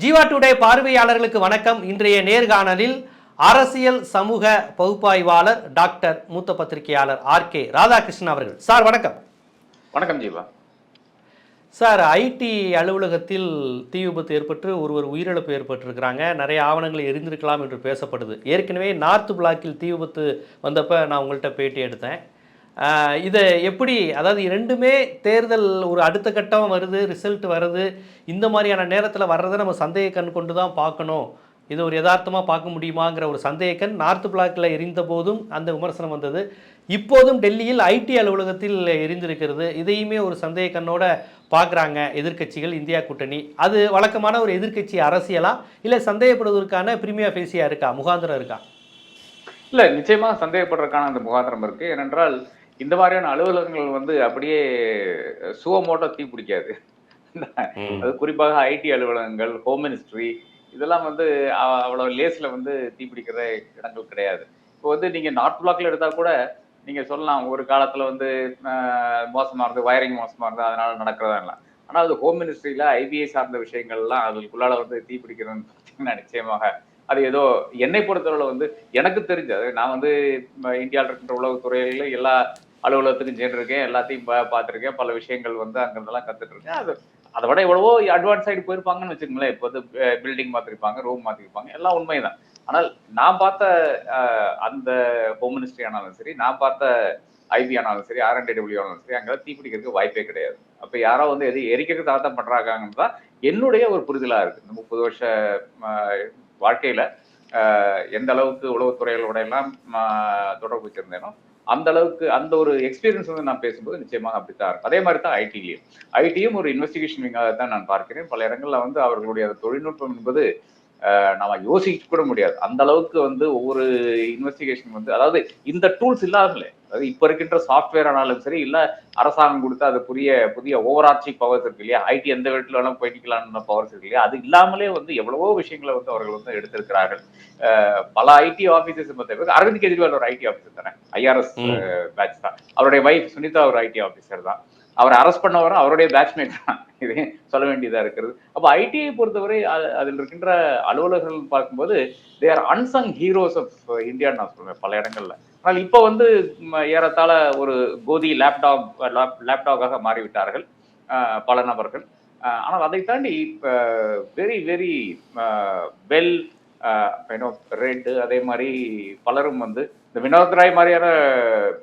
Jeeva today பார்வையாளர்களுக்கு வணக்கம். இன்றைய நேர்காணலில் அரசியல் சமூக பகுப்பாய்வாளர் டாக்டர் மூத்த பத்திரிகையாளர் ஆர் கே ராதாகிருஷ்ணன் அவர்கள். சார் வணக்கம். வணக்கம் ஜீவா. சார் ஐடி அலுவலகத்தில் தீ விபத்து ஏற்பட்டு ஒருவர் உயிரிழப்பு ஏற்பட்டிருக்கிறாங்க. நிறைய ஆவணங்கள் எரிந்திருக்கலாம் என்று பேசப்படுது. ஏற்கனவே நார்த் பிளாக்கில் தீ விபத்து வந்தப்ப நான் உங்கள்கிட்ட பேட்டி எடுத்தேன். இதை எப்படி அதாவது ரெண்டுமே தேர்தல் ஒரு அடுத்த கட்டம் வருது ரிசல்ட் வருது இந்த மாதிரியான நேரத்தில் வர்றதை நம்ம சந்தேக கண் கொண்டு தான் பார்க்கணும். இது ஒரு யதார்த்தமாக பார்க்க முடியுமாங்கிற ஒரு சந்தேகக்கண் நார்த் பிளாக்கில் எரிந்த போதும் அந்த விமர்சனம் வந்தது. இப்போதும் டெல்லியில் ஐடி அலுவலகத்தில் எரிந்திருக்கிறது. இதையுமே ஒரு சந்தேக கண்ணோட பார்க்குறாங்க எதிர்க்கட்சிகள் இந்தியா கூட்டணி. அது வழக்கமான ஒரு எதிர்க்கட்சி அரசியலா? இல்லை சந்தேகப்படுவதற்கான பிரிமியா ஃபேசியா இருக்கா? முகாந்திரம் இருக்கா? இல்லை நிச்சயமாக சந்தேகப்படுறதுக்கான அந்த முகாந்திரம் இருக்குது ஏனென்றால் இந்த மாதிரியான அலுவலகங்கள் வந்து அப்படியே சுவமோட்டோ தீ பிடிக்காது. அது குறிப்பாக ஐடி அலுவலகங்கள் ஹோம் மினிஸ்ட்ரி இதெல்லாம் வந்து அ- அவ்வளவு லேஸ்ல வந்து தீப்பிடிக்கிற இடங்கள் கிடையாது. இப்போ வந்து நீங்க நார்த் பிளாக்ல எடுத்தா கூட நீங்க சொல்லலாம் ஒரு காலத்துல வந்து ஆஹ், மோசமா இருந்து வயரிங் மோசமா இருந்து அதனால நடக்கிறதா இல்லை. ஆனா அது ஹோம் மினிஸ்ட்ரியில ஐபிஐ சார்ந்த விஷயங்கள்லாம் அதுக்குள்ளால வந்து தீப்பிடிக்கிறதுன்னு பார்த்தீங்கன்னா நிச்சயமாக அது ஏதோ என்னை பொறுத்தவரை வந்து எனக்கு தெரிஞ்சது நான் வந்து இந்தியாவில் இருக்கின்ற உளவுத்துறையில எல்லா அலுவலகத்துக்கும் சென்றிருக்கேன் எல்லாத்தையும் பார்த்துருக்கேன் பார்த்திருக்கேன். பல விஷயங்கள் வந்து அங்கிருந்தெல்லாம் கத்துட்டு இருக்கேன் அது அதை விட எவ்வளவோ அட்வான்ஸ் சைடு போயிருப்பாங்கன்னு வச்சுக்கோங்களேன். இப்போ வந்து பில்டிங் மாத்திருப்பாங்க ரூம் மாற்றிருப்பாங்க எல்லாம் உண்மைதான். ஆனால் நான் பார்த்த அஹ், அந்த ஹோம் மினிஸ்ட்ரி ஆனாலும் சரி நான் பார்த்த ஐபி ஆனாலும் சரி ஆர்என்டிடபிள்யூ ஆனாலும் சரி அங்கே தீப்பிடிக்கிறதுக்கு வாய்ப்பே கிடையாது. அப்ப யாரோ வந்து எது எரிக்கிறதுக்கு தாத்தம் பண்றாங்கன்னு தான் என்னுடைய ஒரு புரிதலா இருக்கு. இந்த முப்பது வருஷ அஹ், வாழ்க்கையில எந்த அளவுக்கு உளவுத்துறைகளோட எல்லாம் தொடர்பு வச்சிருந்தேனோ அந்த அளவுக்கு அந்த ஒரு எக்ஸ்பீரியன்ஸ் வந்து நான் பேசும்போது நிச்சயமாக அப்படித்தான் இருக்கும். அதே மாதிரி தான் ஐடிலையும் ஐடியும் ஒரு இன்வெஸ்டிகேஷன் விங்காக தான் நான் பார்க்கிறேன். பல இடங்கள்ல வந்து அவர்களுடைய தொழில்நுட்பம் என்பது நம்ம யோசிக்க கூட முடியாது. அந்த அளவுக்கு வந்து ஒவ்வொரு இன்வெஸ்டிகேஷன் வந்து அதாவது இந்த டூல்ஸ் இல்லாமலே அதாவது இப்ப இருக்கின்ற சாஃப்ட்வேர் ஆனாலும் சரி இல்ல அரசாங்கம் கொடுத்த அது புதிய புதிய ஓவராட்சி பவர்ஸ் இருக்கு இல்லையா? ஐடி எந்த வீட்டுல வேணாலும் போய்க்கலாம்னு பவர்ஸ் இருக்கு இல்லையா? அது இல்லாமலே வந்து எவ்வளவோ விஷயங்களை வந்து அவர்கள் வந்து எடுத்திருக்கிறார்கள். பல ஐடி ஆபீசர்ஸ் அரவிந்த் கெஜ்ரிவால் ஒரு ஐடி ஆபீசர் தானே? ஐஆர்எஸ். பேட்ச் தான். அவருடைய வைஃப் சுனிதா ஒரு ஐடி ஆபீசர் தான். அவர் அரெஸ்ட் பண்ணவரும் அவருடைய பேட்ச்மேட் தான். இது சொல்ல வேண்டியதா இருக்கிறது. அப்ப ஐடியை பொறுத்தவரை அதில் இருக்கின்ற அலுவலர்கள் பார்க்கும்போது they are unsung heroes of India நான் சொல்லுவேன் பல இடங்கள்ல. ஆனால் இப்போ வந்து ஏறத்தாழ ஒரு கோதி லேப்டாப் லேப்டாப்பாக மாறிவிட்டார்கள் பல நபர்கள். ஆனால் அதை தாண்டி வெரி வெரி வெல் ரெட் அதே மாதிரி பலரும் வந்து இந்த வினோத் ராய் மாதிரியான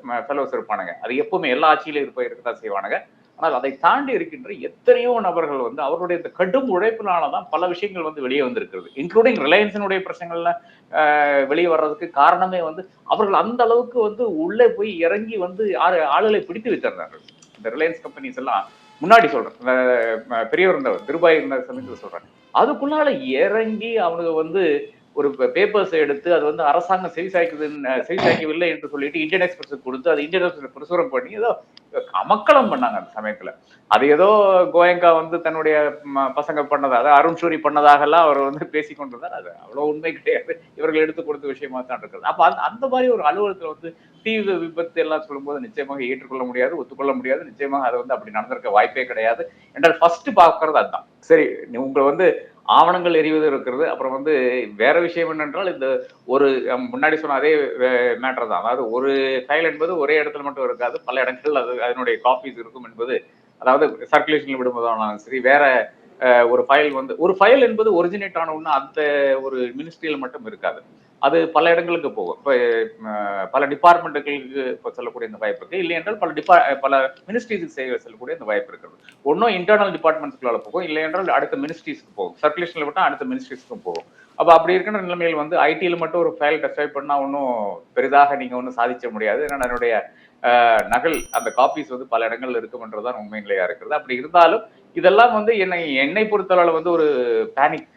ஃபெலோஸ் இருப்பானுங்க. அது எப்பவுமே எல்லா ஆட்சியிலும் இருப்ப இருக்கத்தான் செய்வானுங்க. ஆனால் அதை தாண்டி இருக்கின்ற எத்தனையோ நபர்கள் வந்து அவருடைய இந்த கடும் உழைப்பினால தான் பல விஷயங்கள் வந்து வெளியே வந்திருக்கிறது. இன்க்ளூடிங் ரிலையன்ஸினுடைய பிரச்சனைகள்ல வெளியே வர்றதுக்கு காரணமே வந்து அவர்கள் அந்த அளவுக்கு வந்து உள்ளே போய் இறங்கி வந்து ஆளு- ஆளுகளை பிடித்து வச்சிருந்தார்கள் இந்த ரிலையன்ஸ் கம்பெனிஸ் எல்லாம் முன்னாடி சொல்றேன். இந்த, பெரியவர் இருந்தவர் திருபாய் இருந்த சமயத்தில் சொல்றேன். அதுக்குள்ளால இறங்கி அவனுக்கு வந்து ஒரு பேப்பர்ஸ் எடுத்து அது வந்து அரசாங்கம் செவிசாய்க்குதுன்னு சரிசாய்க்கவில்லை என்று சொல்லிட்டு இந்தியன் எக்ஸ்பிரஸ் கொடுத்து அது இந்தியன் எக்ஸ்பிரஸ் பிரசுரம் பண்ணி ஏதோ அமக்கலம் பண்ணாங்க அந்த சமயத்துல. அது ஏதோ கோயங்கா வந்து தன்னுடைய பசங்க பண்ணதா அதாவது அருண் ஷூரி பண்ணதாகலாம் அவர் வந்து பேசிக்கொண்டிருந்தார் அது அவ்வளவு உண்மை கிடையாது. இவர்கள் எடுத்து கொடுத்த விஷயமா தான் இருக்கிறது அப்ப அந்த அந்த மாதிரி ஒரு அலுவலகத்துல வந்து தீவிர விபத்து எல்லாம் சொல்லும்போது நிச்சயமாக ஏற்றுக்கொள்ள முடியாது ஒத்துக்கொள்ள முடியாது. நிச்சயமாக அது வந்து அப்படி நடந்திருக்க வாய்ப்பே கிடையாது. என்றால் ஃபர்ஸ்ட் பார்க்கறது அதுதான். சரி உங்களை வந்து ஆவணங்கள் எரிவது இருக்கிறது. அப்புறம் வந்து வேற விஷயம் என்னென்றால் இந்த ஒரு முன்னாடி சொன்ன அதே மேட்டர் தான். அதாவது ஒரு ஃபைல் என்பது ஒரே இடத்துல மட்டும் இருக்காது. பல இடங்கள் அது அதனுடைய காப்பீஸ் இருக்கும் என்பது அதாவது சர்க்குலேஷன்ல விடும்போதானாலும் சரி வேற ஒரு ஃபைல் வந்து ஒரு ஃபைல் என்பது ஒரிஜினேட் ஆன ஒன்று அந்த ஒரு மினிஸ்ட்ரியில் மட்டும் இருக்காது. அது பல இடங்களுக்கு போகும். இப்போ பல டிபார்ட்மெண்ட்டுகளுக்கு இப்போ செல்லக்கூடிய இந்த வாய்ப்பு இருக்குது இல்லை என்றால் பல டிபா பல மினிஸ்ட்ரிஸுக்கு செய்ய செல்லக்கூடிய இந்த வாய்ப்பு இருக்கிறது. ஒன்றும் இன்டர்னல் டிபார்ட்மெண்ட்ஸ்குள்ள போகும். இல்லை என்றால் அடுத்த மினிஸ்ட்ரிஸ்க்கு போகும். சர்க்குலேஷன்ல விட்டால் அடுத்த மினிஸ்ட்ரிஸ்க்கும் போகும். அப்போ அப்படி இருக்கிற நிலைமையில் வந்து ஐடியில் மட்டும் ஒரு ஃபைல் டெஸ்ட்ராய் பண்ணால் ஒன்றும் பெரிதாக நீங்கள் ஒன்றும் சாதிக்க முடியாது. ஏன்னா என்னுடைய நகல் அந்த காப்பீஸ் வந்து பல இடங்கள்ல இருக்கும்ன்றதுதான் உண்மை நிலையா இருக்கிறது. அப்படி இருந்தாலும் இதெல்லாம் வந்து என்னை என்னை பொறுத்தளவில் வந்து ஒரு பேனிக்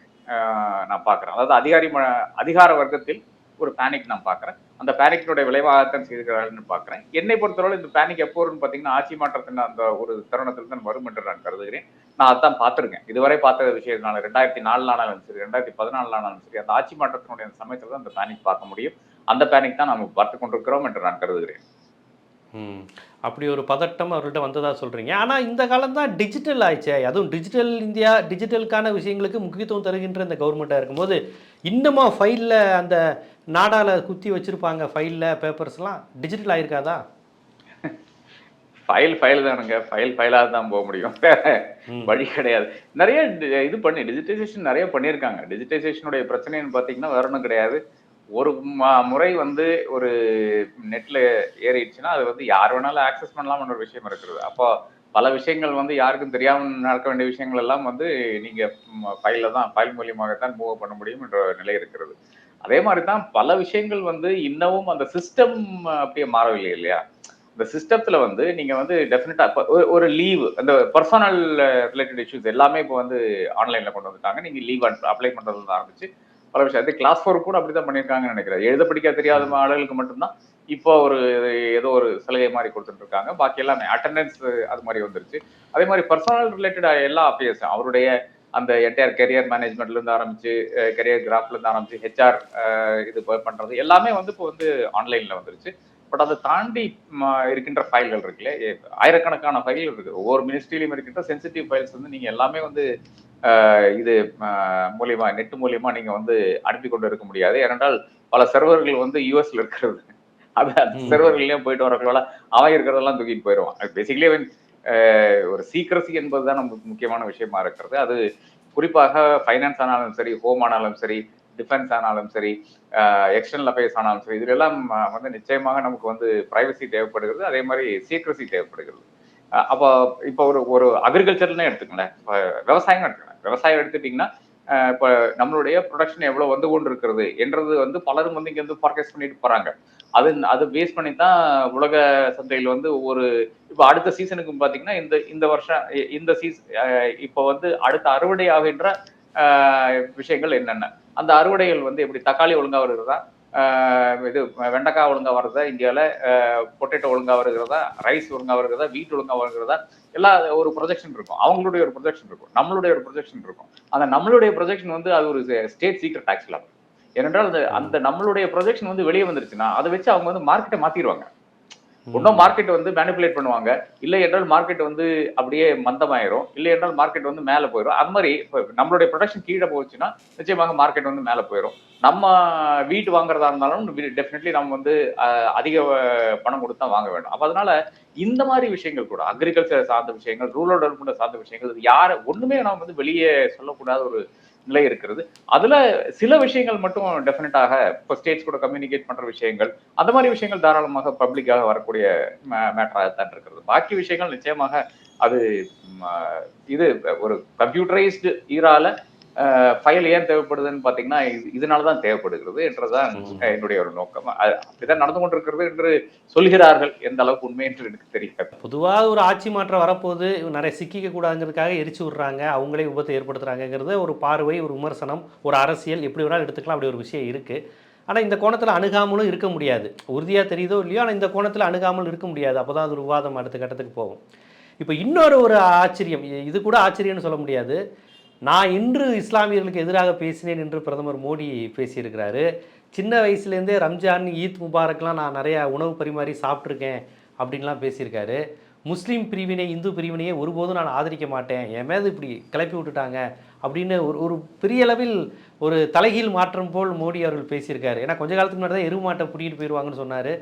நான் பார்க்குறேன். அதாவது அதிகாரி ம- அதிகார வர்க்கத்தில் ஒரு பேனிக் நான் பார்க்குறேன். அந்த பேனிக்கினுடைய விளைவாகத்தான் செய்திருக்கிறார்கள்னு பார்க்குறேன். என்னை பொறுத்தவரை இந்த பேனிக் எப்போதுன்னு பார்த்தீங்கன்னா ஆட்சி மாற்றத்தின் அந்த ஒரு தருணத்தில் தான் வரும் என்று நான் கருதுகிறேன். நான் அதான் பார்த்துருக்கேன். இதுவரை பார்த்த விஷயத்தினால ரெண்டாயிரத்தி நாலு ஆனாலும் சரி ரெண்டாயிரத்தி பதினாலு ஆனாலும் சரி அந்த ஆட்சி மாற்றத்தினுடைய அந்த சமயத்தில் தான் அந்த பேனிக் பார்க்க முடியும். அந்த பேனிக் தான் நாம் பார்த்து கொண்டிருக்கிறோம் என்று நான் கருதுகிறேன். அப்படி ஒரு பதட்டம் அவர்கிட்ட வந்ததா சொல்றீங்க. ஆனா இந்த காலம் தான் டிஜிட்டல் ஆயிடுச்சே. அதுவும் டிஜிட்டல் இந்தியா டிஜிட்டலுக்கான விஷயங்களுக்கு முக்கியத்துவம் தருகின்ற இந்த கவர்மெண்ட்டாக இருக்கும்போது இன்னுமா ஃபைலில் அந்த நாடால குத்தி வச்சிருப்பாங்க ஃபைலில் பேப்பர்ஸ்லாம் டிஜிட்டல் ஆயிருக்காதா? ஃபைல் ஃபைல் தானுங்க. ஃபைல் ஃபைலாக தான் போக முடியும். வழி கிடையாது. நிறைய இது பண்ணி டிஜிட்டைசேஷன் நிறைய பண்ணியிருக்காங்க. டிஜிட்டைசேஷனுடைய பிரச்சனைன்னு பார்த்தீங்கன்னா வேற ஒன்றும் கிடையாது. ஒரு முறை வந்து ஒரு நெட்ல ஏறிடுச்சுன்னா அது வந்து யார் வேணாலும் ஆக்சஸ் பண்ணலாம்னு ஒரு விஷயம் இருக்கிறது. அப்போ பல விஷயங்கள் வந்து யாருக்கும் தெரியாம நடக்க வேண்டிய விஷயங்கள் எல்லாம் வந்து நீங்க ஃபைல தான் ஃபைல் மூலியமாகத்தான் மூவ் பண்ண முடியும் என்ற நிலை இருக்கிறது. அதே மாதிரி தான் பல விஷயங்கள் வந்து இன்னமும் அந்த சிஸ்டம் அப்படியே மாறவில்லை இல்லையா? இந்த சிஸ்டத்துல வந்து நீங்க வந்து டெஃபினட்டா ஒரு லீவ் அந்த பர்சனல் ரிலேட்டட் இஷ்யூஸ் எல்லாமே இப்போ வந்து ஆன்லைன்ல கொண்டு வந்துட்டாங்க. நீங்க லீவ் அப்ளை பண்றதுல ஆரம்பிச்சு பல விஷயம். அது கிளாஸ் ஃபோர் கூட அப்படிதான் பண்ணியிருக்காங்கன்னு நினைக்கிறேன். எழுத படிக்க தெரியாத ஆளுகளுக்கு மட்டும்தான் இப்போ ஒரு ஏதோ ஒரு சலுகை மாதிரி கொடுத்துட்டு இருக்காங்க. பாக்கி எல்லாமே அட்டெண்டன்ஸ் அது மாதிரி வந்துருச்சு. அதே மாதிரி பர்சனல் ரிலேட்டட் எல்லா அஃபேர்ஸ் அவருடைய அந்த என்டையர் கெரியர் மேனேஜ்மெண்ட்ல இருந்து ஆரம்பிச்சு கெரியர் கிராஃப்ல இருந்து ஆரம்பிச்சு ஹெச்ஆர் இது பண்றது எல்லாமே வந்து இப்போ வந்து ஆன்லைன்ல வந்துருச்சு. பட் அதை தாண்டி இருக்கின்ற ஃபைல்கள் இருக்குல்ல ஆயிரக்கணக்கான ஃபைல்கள் இருக்கு ஒவ்வொரு மினிஸ்ட்ரியிலும் இருக்கின்ற சென்சிட்டிவ் ஃபைல்ஸ் வந்து நீங்க எல்லாமே வந்து இது மூலியமா நெட் மூலியமா நீங்க வந்து அனுப்பி கொண்டு இருக்க முடியாது. ஏனென்றால் பல சர்வர்கள் வந்து யூஎஸ்ல இருக்கிறது. அது அந்த ம். சர்வர்களையும் போயிட்டு வரக்குள்ள அவன் இருக்கிறதெல்லாம் தூக்கிட்டு போயிடுவான். பேசிக்கலி ஒரு சீக்ரசி என்பதுதான் நமக்கு முக்கியமான விஷயமா இருக்கிறது. அது குறிப்பாக ஃபைனான்ஸ் ஆனாலும் சரி ஹோம் ஆனாலும் சரி டிஃபென்ஸ் ஆனாலும் சரி எக்ஸ்டர்னல் அஃபேர்ஸ் ஆனாலும் சரி இதுல எல்லாம் வந்து நிச்சயமாக நமக்கு வந்து பிரைவசி தேவைப்படுகிறது. அதே மாதிரி சீக்ரசி தேவைப்படுகிறது. அப்போ இப்போ ஒரு ஒரு அக்ரிகல்ச்சர்னே எடுத்துக்கங்களேன். இப்போ விவசாயம் எடுத்துக்கலாம் விவசாயம் எடுத்துட்டீங்கன்னா இப்போ நம்மளுடைய ப்ரொடக்ஷன் எவ்வளவு வந்து கொண்டு இருக்கிறது என்றது வந்து பலரும் வந்து இங்கே வந்து ஃபார்காஸ்ட் பண்ணிட்டு போறாங்க. அது அது பேஸ் பண்ணி தான் உலக சந்தையில் வந்து ஒவ்வொரு இப்போ அடுத்த சீசனுக்கு பார்த்தீங்கன்னா இந்த இந்த வருஷம் இந்த சீஸ் இப்போ வந்து அடுத்த அறுவடை ஆகின்ற விஷயங்கள் என்னென்ன? அந்த அறுவடைகள் வந்து எப்படி தக்காளி ஒழுங்காக வருகிறதா? இது வெண்டைக்காய் ஒழுங்காக வருதா இந்தியாவில் பொட்டேட்டோ ஒழுங்காக வருகிறதா? ரைஸ் ஒழுங்காக வருகிறதா? வீட் ஒழுங்காக வருகிறதா? எல்லா ஒரு ப்ரொஜெக்ஷன் இருக்கும். அவங்களுடைய ஒரு ப்ரொஜெக்ஷன் இருக்கும். நம்மளுடைய ஒரு ப்ரொஜெக்ஷன் இருக்கும். அந்த நம்மளுடைய ப்ரொஜெக்ஷன் வந்து அது ஒரு ஸ்டேட் சீக்ரெட் ஆக்சுவலா ஏனென்றால் அந்த அந்த நம்மளுடைய ப்ரொஜெக்ஷன் வந்து வெளியே வந்துருச்சுன்னா அதை வச்சு அவங்க வந்து மார்க்கெட்டை மாற்றிடுவாங்க இன்னும் மார்க்கெட் வந்து மேனிப்புலேட் பண்ணுவாங்க. இல்லை என்றால் மார்க்கெட் வந்து அப்படியே மந்தமாயிரும். இல்லை என்றால் மார்க்கெட் வந்து மேலே போயிடும் அது மாதிரி இப்போ நம்மளுடைய ப்ரொடக்ஷன் கீழே போச்சுன்னா நிச்சயமாக மார்க்கெட் வந்து மேலே போயிடும் நம்ம வீட்டு வாங்குறதா இருந்தாலும் டெஃபினெட்லி நம்ம வந்து அஹ், அதிக பணம் கொடுத்து வாங்க வேண்டும். அப்போ அதனால இந்த மாதிரி விஷயங்கள் கூட அக்ரிகல்ச்சர் சார்ந்த விஷயங்கள் ரூரல் டெவலப்மெண்ட் சார்ந்த விஷயங்கள் இது ஒன்றுமே நம்ம வந்து வெளியே சொல்லக்கூடாத ஒரு நிலை இருக்கிறது. அதுல சில விஷயங்கள் மட்டும் டெஃபினட்டாக இப்போ ஸ்டேட்ஸ் கூட கம்யூனிகேட் பண்ற விஷயங்கள் அந்த மாதிரி விஷயங்கள் தாராளமாக பப்ளிக்காக வரக்கூடிய மேட்டராக தான் இருக்கிறது. பாக்கி விஷயங்கள் நிச்சயமாக அது இது ஒரு கம்ப்யூட்டரைஸ்டு ஈரால ஃபைல் ஏன் தேவைப்படுதுன்னு பாத்தீங்கன்னா இது- இதனால தான் தேவைப்படுகிறது என்றுதான். என்னுடைய ஒரு நோக்கம். அப்படிதான் நடந்து கொண்டிருக்கிறது என்று சொல்கிறார்கள். எந்த அளவுக்கு உண்மை என்று எனக்கு தெரியாது பொதுவாக ஒரு ஆட்சி மாற்றம் வரப்போகுது. இவங்க நிறைய சிக்கிக்க கூடாதுங்கிறதுக்காக எரிச்சு விட்றாங்க. அவங்களே விபத்தை ஏற்படுத்துறாங்கங்கிறது ஒரு பார்வை ஒரு விமர்சனம் ஒரு அரசியல். எப்படி வேணாலும் எடுத்துக்கலாம். அப்படி ஒரு விஷயம் இருக்குது ஆனால் இந்த கோணத்தில் அணுகாமலும் இருக்க முடியாது. உறுதியாக தெரியுதோ இல்லையோ ஆனால் இந்த கோணத்தில் அணுகாமல் இருக்க முடியாது. அப்போ தான் அது ஒரு விவாதம் அடுத்த கட்டத்துக்கு போகும். இப்போ இன்னொரு ஒரு ஆச்சரியம். இது கூட ஆச்சரியம்னு சொல்ல முடியாது. நான் இன்று இஸ்லாமியர்களுக்கு எதிராக பேசினேன் என்று பிரதமர் மோடி பேசியிருக்கிறாரு. சின்ன வயசுலேருந்தே ரம்ஜான் ஈத் முபாரக்லாம் நான் நிறையா உணவு பரிமாறி சாப்பிட்ருக்கேன் அப்படின்லாம் பேசியிருக்காரு. முஸ்லீம் பிரிவினை இந்து பிரிவினையை ஒருபோதும் நான் ஆதரிக்க மாட்டேன். என் மேது இப்படி கிளப்பி விட்டுட்டாங்க அப்படின்னு ஒரு ஒரு பெரிய அளவில் ஒரு தலைகீழ் மாற்றம் போல் மோடி அவர்கள் பேசியிருக்காரு. ஏன்னா கொஞ்ச காலத்துக்கு முன்னாடி தான் எருமாட்டை பிடிக்கிட்டு போயிடுவாங்கன்னு சொன்னார்.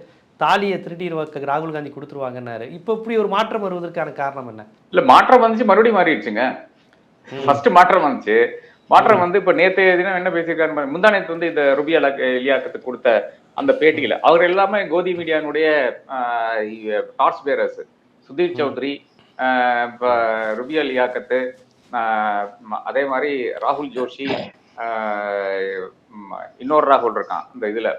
தாலியை திருட்டிடுவாக்க ராகுல் காந்தி கொடுத்துருவாங்கன்னாரு. இப்போ இப்படி ஒரு மாற்றம் வருவதற்கான காரணம் என்ன? இல்லை மாற்றம் வந்துச்சு மறுபடியும் மாறிடுச்சுங்க. ஃபர்ஸ்ட் மாற்றம் வந்துச்சு. மாற்றம் வந்து இப்ப நேத்து தினம் என்ன பேசியிருக்காரு. முந்தா வந்து இந்த ருபியா இலியாக்கத்துக்கு கொடுத்த அந்த பேட்டியில அவர் எல்லாமே கோதி மீடியானுடைய டார்ச் பேரர்ஸ். சுதீர் சௌத்ரி ருபியா லியாக்கத்து ஆஹ் ம- அதே மாதிரி ராகுல் ஜோஷி இன்னொரு ராகுல் இருக்கான் இந்த இதுல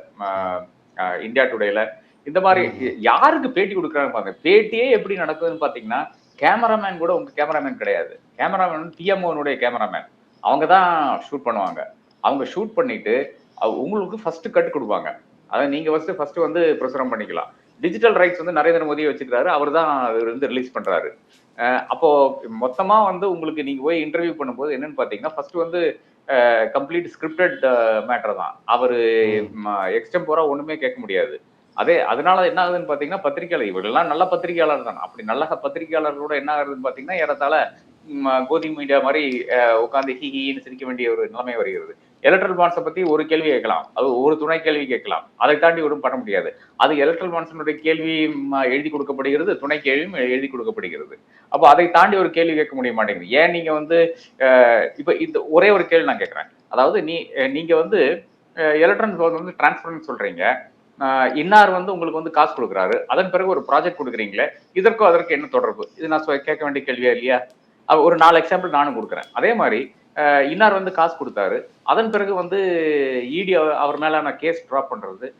இந்தியா டுடேல. இந்த மாதிரி யாருக்கு பேட்டி கொடுக்குறாங்க பாருங்க. பேட்டியே எப்படி நடக்குதுன்னு பாத்தீங்கன்னா கேமராமேன் கூட உங்க கேமராமேன் கிடையாது. கேமராமேன் பிஎம்ஓனுடைய கேமராமேன். அவங்க தான் ஷூட் பண்ணுவாங்க. அவங்க ஷூட் பண்ணிட்டு அவ- உங்களுக்கு ஃபர்ஸ்ட் கட் கொடுப்பாங்க. அதை நீங்க ஃபர்ஸ்ட் ஃபர்ஸ்ட் வந்து பிரசுரம் பண்ணிக்கலாம். டிஜிட்டல் ரைட்ஸ் வந்து நரேந்திர மோடி வச்சிருக்காரு. அவர் தான் அது வந்து ரிலீஸ் பண்றாரு. அப்போ மொத்தமா வந்து உங்களுக்கு நீங்க போய் இன்டர்வியூ பண்ணும்போது என்னன்னு பாத்தீங்கன்னா ஃபர்ஸ்ட் வந்து கம்ப்ளீட் ஸ்கிரிப்டட் மேட்டர் தான். அவரு எக்ஸ்டெம்போரா ஒண்ணுமே கேட்க முடியாது. அதே அதனால என்ன ஆகுதுன்னு பாத்தீங்கன்னா பத்திரிகையாளர் இவர்கள்லாம் நல்ல பத்திரிகையாளர் தான். அப்படி நல்ல பத்திரிகையாளர்களோட என்ன ஆகுதுன்னு பாத்தீங்கன்னா ஏறத்தால கோதி மீடியா மாதிரி உட்காந்து ஹி ஹின்னு சிரிக்க வேண்டிய ஒரு நிலைமை வருகிறது. எலக்ட்ரல் பான்ஸை பத்தி ஒரு கேள்வி கேட்கலாம். அது ஒரு துணை கேள்வி கேட்கலாம். அதை தாண்டி ஒன்றும் பண்ண முடியாது. அது எலக்ட்ரல் பான்ஸனுடைய கேள்வியும் எழுதி கொடுக்கப்படுகிறது துணை கேள்வியும் எழுதி கொடுக்கப்படுகிறது. அப்போ அதை தாண்டி ஒரு கேள்வி கேட்க முடிய மாட்டேங்குது. ஏன் நீங்க வந்து இப்போ இந்த ஒரே ஒரு கேள்வி நான் கேட்குறேன். அதாவது நீ நீங்க வந்து எலக்ட்ரானிக் வந்து டிரான்ஸ்பரன்ட் சொல்றீங்க. இன்னார் வந்து உங்களுக்கு வந்து காசு கொடுக்குறாரு. அதன் பிறகு ஒரு ப்ராஜெக்ட் கொடுக்குறீங்களே இதற்கும் அதற்கு என்ன தொடர்பு? இது நான் கேட்க வேண்டிய கேள்வியா இல்லையா? ஒரு நாலு எக்ஸாம்பிள் நானும் கொடுக்குறேன். அதே மாதிரி இன்னார் வந்து காசு கொடுத்தாரு. அதன் பிறகு வந்து இடி அவர் மேலான கேஸ் ட்ராப் பண்றது.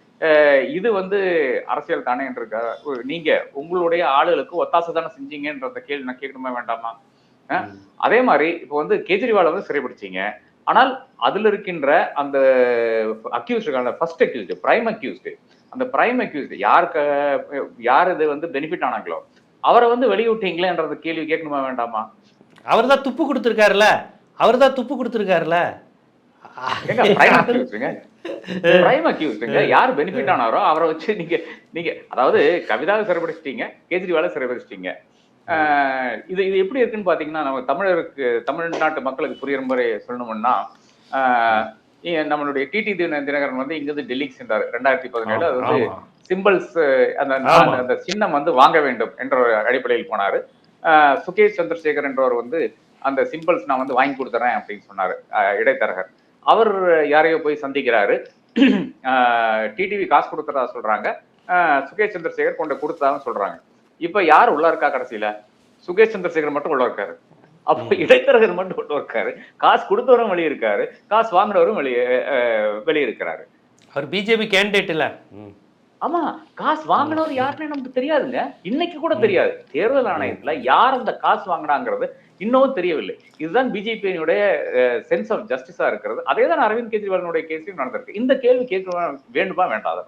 இது வந்து அரசியல் தானே என்று இருக்கா? ஒரு- நீங்க உங்களுடைய ஆளுகளுக்கு ஒத்தாசை தானே செஞ்சீங்கன்றத கேள்வி நான் கேட்கணுமா வேண்டாமா? அதே மாதிரி இப்போ வந்து கெஜ்ரிவாலை வந்து சிறைபிடிச்சீங்க. ஆனால் அதுல இருக்கின்ற அந்த accused first accused prime accused அந்த பிரைம் அக்யூஸ்டு யாருக்கு யார் இது வந்து பெனிஃபிட் ஆனாங்களோ அவரை வந்து வெளியிட்டீங்களேன்றது கேள்வி கேட்கணுமா வேண்டாமா? அவர் தான் துப்பு கொடுத்துருக்காருல அவர் தான் துப்பு கொடுத்துருக்காருல. எங்க பிரைம் அக்யூஸ்டுங்க பிரைம் அக்யூஸ்டுங்க யார் பெனிஃபிட் ஆனாரோ அவரை வச்சு நீங்க நீங்க அதாவது கவிதாவை சிறைபிடிச்சிட்டீங்க கெஜ்ரிவாலை சிறைபிடிச்சிட்டீங்க ஆஹ் இது இது எப்படி இருக்குன்னு பாத்தீங்கன்னா நம்ம தமிழருக்கு தமிழ்நாட்டு மக்களுக்கு புரியுற மாதிரி சொல்லணும்னா நம்மளுடைய டிடி தினகரன் வந்து இங்கிருந்து டெல்லிக்கு சென்றார். ரெண்டாயிரத்தி பதினேழு அது வந்து. சிம்பிள்ஸ் அந்த. அந்த சின்னம் வந்து வாங்க வேண்டும் என்ற ஒரு அடிப்படையில் போனாரு. சுகேஷ் சந்திரசேகர் என்றவர் வந்து அந்த சிம்பிள்ஸ் நான் வந்து வாங்கி கொடுத்துறேன் அப்படின்னு சொன்னாரு இடைத்தரகர். அவர் யாரையோ போய் சந்திக்கிறாரு. டிடிவி காசு கொடுக்கறதா சொல்றாங்க. சுகேஷ் சந்திரசேகர் கொண்டு கொடுத்ததாகவும் சொல்றாங்க. இப்ப யார் உள்ள இருக்கா கடைசியில? சுகேஷ் சந்திரசேகர் மட்டும் உள்ள இருக்காரு. அப்ப இடைத்தரகர் மட்டும் உள்ள இருக்காரு. காசு கொடுத்தவரும் வெளியே இருக்காரு. காசு வாங்கினவரும் வெளியே வெளியே இருக்கிறாரு. அவர் பிஜேபி கேண்டிடேட் இல்ல. ஆமா காசு வாங்கினவர் யாருன்னு நமக்கு தெரியாதுங்க. இன்னைக்கு கூட தெரியாது. தேர்தல் ஆணையத்துல யார் அந்த காசு வாங்கினாங்கிறது இன்னமும் தெரியவில்லை. இதுதான் பிஜேபியினுடைய சென்ஸ் ஆஃப் ஜஸ்டிஸா இருக்கிறது. அதே தான் அரவிந்த் கெஜ்ரிவாலினுடைய கேஸையும் நடந்திருக்கு. இந்த கேள்வி கேட்க வேண்டுமா வேண்டாதா?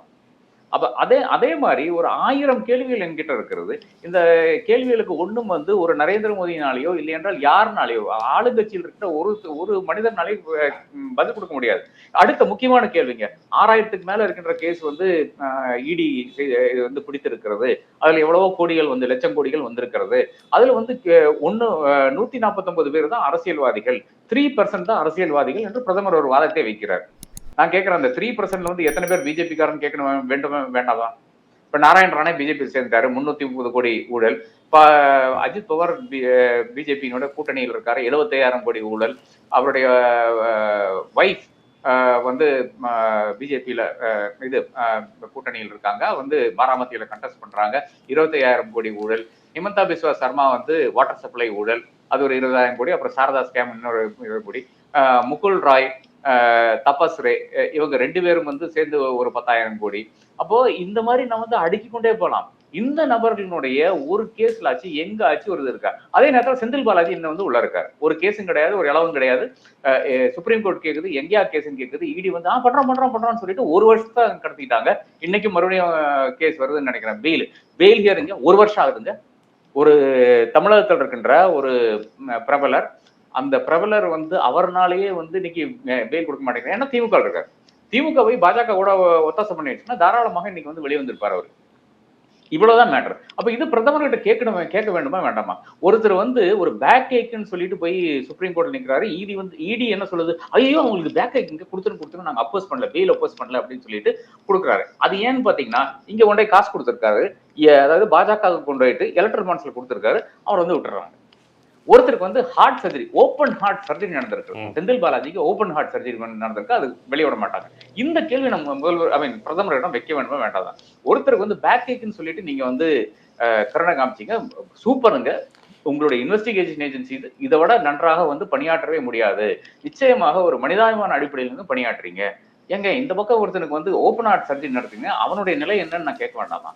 அப்ப அதே அதே மாதிரி ஒரு ஆயிரம் கேள்விகள் என்கிட்ட இருக்கிறது. இந்த கேள்விகளுக்கு ஒண்ணும் வந்து ஒரு நரேந்திர மோடினாலேயோ இல்லை என்றால் யாருனாலேயோ ஆளுங்கட்சியில் இருக்கிற ஒரு ஒரு மனிதனாலே பதில் கொடுக்க முடியாது. அடுத்த முக்கியமான கேள்விங்க. ஆறாயிரத்துக்கு மேல இருக்கின்ற கேஸ் வந்து இடி இது வந்து பிடித்திருக்கிறது. அதுல எவ்வளவோ கோடிகள் வந்து லட்சம் கோடிகள் வந்திருக்கிறது. அதுல வந்து கே- ஒண்ணு அஹ், நூத்தி நாற்பத்தொன்பது பேர் தான் அரசியல்வாதிகள். த்ரீ பர்சன்ட் தான் அரசியல்வாதிகள் என்று பிரதமர் ஒரு வாதத்தை வைக்கிறார். நான் கேட்கறேன் அந்த த்ரீ பர்சன்ட்ல வந்து எத்தனை பேர் பிஜேபி காரன் கேட்கணும் வேண்டுமே வேண்டாமா? இப்ப நாராயண் ராணே பிஜேபி சேர்ந்தாரு முன்னூத்தி முப்பது கோடி ஊழல். இப்ப அஜித் பவார் பிஜேபியினோட கூட்டணியில் இருக்காரு எழுபத்தையாயிரம் கோடி ஊழல். அவருடைய ஒய்ஃப் வந்து பிஜேபியில இது கூட்டணியில் இருக்காங்க. வந்து பாராமதியில கண்டஸ்ட் பண்றாங்க. இருபத்தையாயிரம் கோடி ஊழல். ஹிமந்தா பிஸ்வா சர்மா வந்து வாட்டர் சப்ளை ஊழல். அது ஒரு இருபதாயிரம் கோடி. அப்புறம் சாரதா ஸ்கேம் இன்னொரு கோடி. முகுல் ராய் தபஸ்ரே இவங்க ரெண்டு பேரும் வந்து சேர்ந்து ஒரு பத்தாயிரம் கோடி. அப்போ இந்த மாதிரி நம்ம வந்து அடுக்கிக் கொண்டே போகலாம் இந்த நபர்களினுடைய ஒரு கேஸ்ல ஆச்சு எங்க ஆச்சு ஒரு இது இருக்கா? அதே நேரத்தில் செந்தில் பாலாஜி இன்னும் வந்து உள்ள இருக்காரு. ஒரு கேஸும் கிடையாது ஒரு இளவும் கிடையாது. சுப்ரீம் கோர்ட் கேக்குது எங்கேயா கேஸுன்னு கேக்குது இடி வந்து ஆ பண்றோம் பண்றோம் பண்றோம்னு சொல்லிட்டு ஒரு வருஷத்தை கடத்திட்டாங்க. இன்னைக்கு மறுபடியும் கேஸ் வருதுன்னு நினைக்கிறேன் பெயில் பெயில் ஹியரிங்க ஒரு வருஷம் ஆகுதுங்க. ஒரு தமிழகத்தில் இருக்கின்ற ஒரு பிரபலர் அந்த பிரபலர் வந்து அவர்னாலேயே வந்து இன்னைக்கு பெயில் கொடுக்க மாட்டேங்கிறார். ஏன்னா திமுக இருக்கார். திமுகவை பாஜக கூட ஒத்தாசம் பண்ணி வச்சுன்னா தாராளமாக இன்னைக்கு வந்து வெளியே வந்திருப்பார் அவர். இவ்வளவுதான் மேட்டர் அப்ப இது பிரதமர்கிட்ட கேட்கணும் கேட்க வேண்டுமா வேண்டாமா? ஒருத்தர் வந்து ஒரு பேக் ஏக்குன்னு சொல்லிட்டு போய் சுப்ரீம் கோர்ட்ல நிற்கிறாரு இடி வந்து இடி என்ன சொல்லுது? ஐயோ அவங்களுக்கு பேக் ஏக் இங்க கொடுத்துரு கொடுத்துரு நாங்க அப்போஸ் பண்ணல பெயில் அப்போஸ் பண்ணல அப்படின்னு சொல்லிட்டு கொடுக்குறாரு. அது ஏன்னு பாத்தீங்கன்னா இங்க கொண்டு போய் காசு கொடுத்துருக்காரு. அதாவது பாஜக கொண்டு போயிட்டு எலக்ட்ரல் பாண்ட்ஸ்ல கொடுத்துருக்காரு. அவர் வந்து விட்டுறாங்க. ஒருத்தருக்கு வந்து heart surgery open heart surgery நடந்திருக்கு. செந்தில் பாலாஜிக்கு ஓப்பன் ஹார்ட் சர்ஜரி நடந்திருக்கு அது வெளியிட மாட்டாங்க. இந்த கேள்வி நம்ம முதல்வர் ஐ மீன் பிரதமரிடம் வைக்க வேண்டுமா வேண்டாதான் ஒருத்தருக்கு வந்து பேக் ஏக்குன்னு சொல்லிட்டு நீங்க வந்து கருணை காமிச்சீங்க சூப்பருங்க. உங்களுடைய இன்வெஸ்டிகேஷன் ஏஜென்சி இது விட நன்றாக வந்து பணியாற்றவே முடியாது. நிச்சயமாக ஒரு மனிதாபிமான அடிப்படையில் வந்து பணியாற்றுறீங்க. ஏங்க இந்த பக்கம் ஒருத்தனுக்கு வந்து ஓப்பன் ஹார்ட் சர்ஜரி நடத்துங்க அவனுடைய நிலை என்னன்னு நான் கேட்க வேண்டாமா?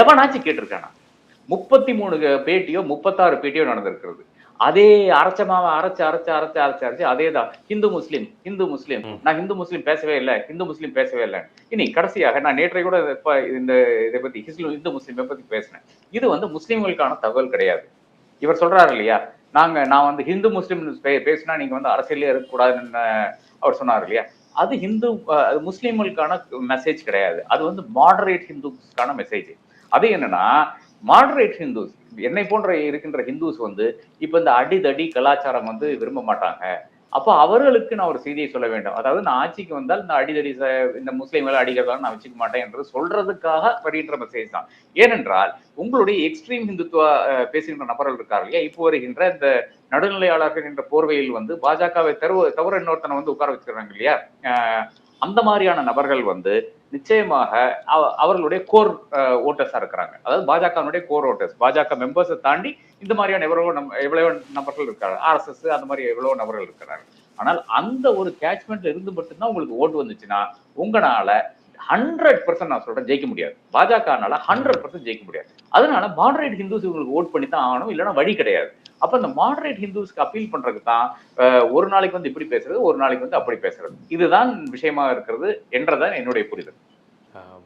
எவனாச்சும் கேட்டிருக்கானா? முப்பத்தி மூணு பேட்டியோ முப்பத்தாறு பேட்டியோ நடந்திருக்கிறது. அதே அரைச்ச மாவை அரைச்சு அரைச்சு அரைச்சு அரைச்சு அரைச்சு அதே தான் ஹிந்து முஸ்லீம் ஹிந்து முஸ்லீம். நான் ஹிந்து முஸ்லீம் பேசவே இல்லை. ஹிந்து முஸ்லீம் பேசவே இல்லை இனி கடைசியாக நான் நேற்றை கூட இந்த இதை பத்தி ஹிஸ்லு இந்து முஸ்லீமை பத்தி பேசினேன். இது வந்து முஸ்லீம்களுக்கான தகவல் கிடையாது. இவர் சொல்றாரு இல்லையா? நாங்க நான் வந்து ஹிந்து முஸ்லீம் பேசினா நீங்க வந்து அரசியலே இருக்கக்கூடாதுன்னு அவர் சொன்னார் இல்லையா? அது ஹிந்து முஸ்லீம்களுக்கான மெசேஜ் கிடையாது. அது வந்து மாடரேட் ஹிந்துஸ்க்கான மெசேஜ். அது என்னன்னா மாடரேட் ஹிந்துஸ் என்னை போன்ற இருக்கின்ற ஹிந்துஸ் வந்து இப்ப இந்த அடிதடி கலாச்சாரம் வந்து விரும்ப மாட்டாங்க. அப்போ அவர்களுக்கு நான் ஒரு செய்தியை சொல்ல வேண்டும். அதாவது நான் ஆட்சிக்கு வந்தால் இந்த அடிதடி இந்த முஸ்லீம்களை அடிக்கிறதால நான் வச்சுக்க மாட்டேன் என்று சொல்றதுக்காக வருகின்ற மெசேஜ் தான். ஏனென்றால் உங்களுடைய எக்ஸ்ட்ரீம் ஹிந்துத்துவ பேசுகின்ற நபர்கள் இருக்கார் இல்லையா? இப்போ வருகின்ற இந்த நடுநிலையாளர்கள் என்ற போர்வையில் வந்து பாஜகவை தவிர தவிர இன்னொருத்தனை வந்து உட்கார வச்சிருக்காங்க இல்லையா? அஹ், அந்த மாதிரியான நபர்கள் வந்து நிச்சயமாக அவ- அவர்களுடைய கோர் ஓட்டர்ஸா இருக்கிறாங்க. அதாவது பாஜகனுடைய கோர் ஓட்டர்ஸ் பாஜக மெம்பர்ஸை தாண்டி இந்த மாதிரியான எவ்வளவோ நம் எவ்வளவோ நபர்கள் இருக்காங்க ஆர்எஸ்எஸ் அந்த மாதிரி எவ்வளவோ நபர்கள் இருக்கிறாங்க ஆனால் அந்த ஒரு கேட்ச்மெண்ட்ல இருந்து மட்டும்தான் உங்களுக்கு ஓட்டு வந்துச்சுன்னா உங்களால ஹண்ட்ரட் பர்சன்ட் நான் சொல்றேன் ஜெயிக்க முடியாது. பாஜகனால ஹண்ட்ரட் பர்சன்ட் ஜெயிக்க முடியாது. அதனால மாடரேட் ஹிந்துஸ் இவங்களுக்கு ஓட் பண்ணி தான் ஆகணும். இல்லைன்னா வழி கிடையாது. அப்ப இந்த மாடரேட் ஹிந்துஸ்க்கு அப்பீல் பண்றதுக்கு தான் ஒரு நாளைக்கு வந்து இப்படி பேசுறது ஒரு நாளைக்கு வந்து அப்படி பேசுறது. இதுதான் விஷயமா இருக்கிறது என்றதான் என்னுடைய புரிதல்.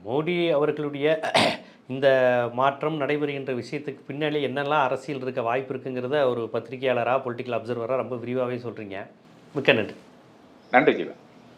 மோடி அவர்களுடைய இந்த மாற்றம் நடைபெறுகின்ற விஷயத்துக்கு பின்னாலே என்னெல்லாம் அரசியல் இருக்க வாய்ப்பு இருக்குங்கிறத ஒரு பத்திரிகையாளராக பொலிட்டிக்கல் அப்சர்வராக ரொம்ப விரிவாகவே சொல்கிறீங்க மிக்க நன்றி. நன்றி ஜீவன்